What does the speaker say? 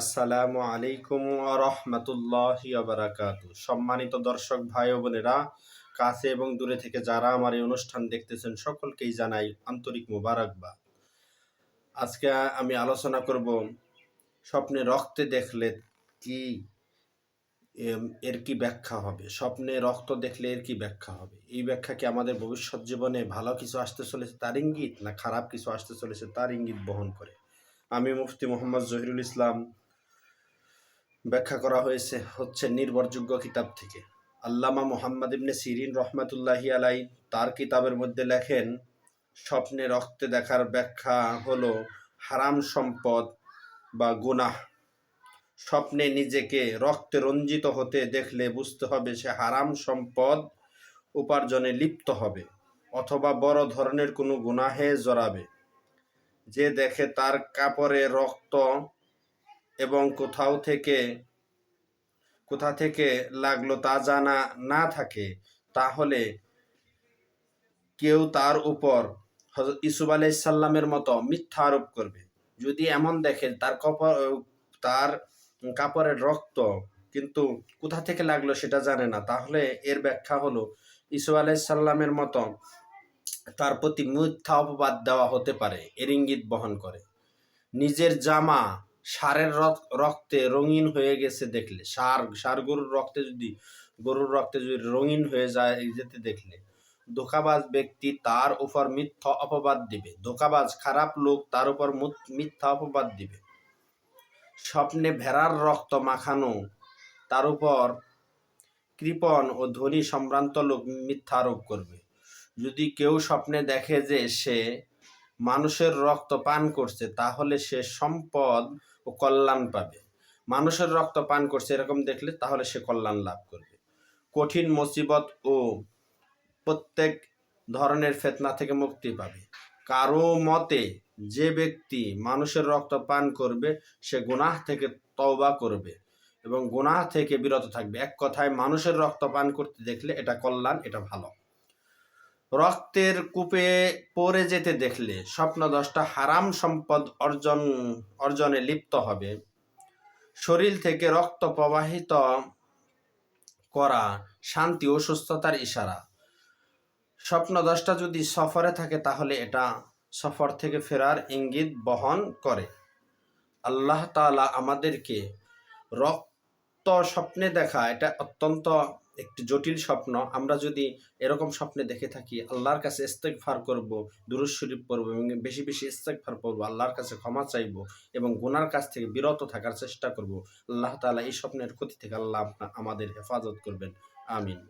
আসসালামু আলাইকুম রহমতুল্লাহ বারাকাত সম্মানিত দর্শক ভাই ও বোনেরা, কাছে এবং দূরে থেকে যারা আমার এই অনুষ্ঠান দেখতেছেন, সকলকেই জানাই আন্তরিক মুবারকবাদ। আজকে আমি আলোচনা করব স্বপ্নে রক্তে দেখলে কি এর কি ব্যাখ্যা হবে? স্বপ্নে রক্ত দেখলে এর কি ব্যাখ্যা হবে? এই ব্যাখ্যা কি আমাদের ভবিষ্যৎ জীবনে ভালো কিছু আসতে চলেছে তার ইঙ্গিত, না খারাপ কিছু আসতে চলেছে তার ইঙ্গিত বহন করে? আমি মুফতি মোহাম্মদ জহিরুল ইসলাম ব্যাখ্যা করা হয়েছে হচ্ছে নির্ভরযোগ্য কিতাব থেকে। আল্লামা মোহাম্মদ ইবনে সিরিন রহমাতুল্লাহি আলাই তার কিতাবের মধ্যে লেখেন, স্বপ্নে রক্তে দেখার ব্যাখ্যা হলো হারাম সম্পদ বা গুনাহ। স্বপ্নে নিজেকে রক্তে রঞ্জিত হতে দেখলে বুঝতে হবে সে হারাম সম্পদ উপার্জনে লিপ্ত হবে অথবা বড় ধরনের কোনো গুনাহে জড়াবে। যে দেখে তার কাপড়ে রক্ত এবং কোথাও থেকে, কোথা থেকে লাগল তা জানা না থাকে, তাহলে কেউ তার উপর ইসুফ আলাইসাল্লামের মতো মিথ্যা আরোপ করবে। যদি এমন দেখে তার কপাল তার কাপড়ের রক্ত কিন্তু কোথা থেকে লাগল সেটা জানে না। তাহলে এর ব্যাখ্যা হলো, ইসুফ আলাইসাল্লামের মতো তার প্রতি মিথ্যা অপবাদ দেওয়া হতে পারে, এর ইঙ্গিত বহন করে। নিজের জামা সারের রক্তে রঙিন হয়ে গেছে দেখলে। সার সার গরুর রক্তে যদি, গরুর রক্তে যদি রঙিন হয়ে যায় যেতে দেখলে। ধোকাবাজ ব্যক্তি তার উপর মিথ্যা অপবাদ দিবে। ধোকাবাজ খারাপ লোক তার উপর মিথ্যা অপবাদ দিবে। স্বপ্নে ভেড়ার রক্ত মাখানো, তার উপর কৃপণ ও ধনী সম্ভ্রান্ত লোক মিথ্যা আরোপ করবে। যদি কেউ স্বপ্নে দেখে যে সে মানুষের রক্ত পান করছে, তাহলে সে সম্পদ ও কল্যাণ পাবে। মানুষের রক্ত পান করছে এরকম দেখলে তাহলে সে কল্যাণ লাভ করবে। কঠিন মুসিবত ও প্রত্যেক ধরনের ফেতনা থেকে মুক্তি পাবে। কারও মতে যে ব্যক্তি মানুষের রক্ত পান করবে, সে গুনাহ থেকে তওবা করবে এবং গুনাহ থেকে বিরত থাকবে। এক কথায় মানুষের রক্ত পান করতে দেখলে এটা কল্যাণ, এটা ভালো। রক্তের কূপে পড়ে যেতে দেখলে স্বপ্ন দশটা হারাম সম্পদ অর্জন, অর্জনে লিপ্ত হবে। শরীর থেকে রক্ত প্রবাহিত করা শান্তি ও সুস্থতার ইশারা। স্বপ্ন দশটা যদি সফরে থাকে তাহলে এটা সফর থেকে ফেরার ইঙ্গিত বহন করে। আল্লাহ তাআলা আমাদেরকে রক্ত স্বপ্নে দেখা এটা অত্যন্ত একটি জটিল স্বপ্ন। আমরা যদি এরকম স্বপ্নে দেখে থাকি, আল্লাহর কাছে ইস্তেগফার করব দুরুজ শরীফ পড়ব এবং বেশি বেশি ইস্তেগফার পড়ব আল্লাহর কাছে ক্ষমা চাইব এবং গুনার কাছ থেকে বিরত থাকার চেষ্টা করব, আল্লাহ তালা এই স্বপ্নের ক্ষতি থেকে আল্লাহ আমাদের হেফাজত করবেন। আমিন।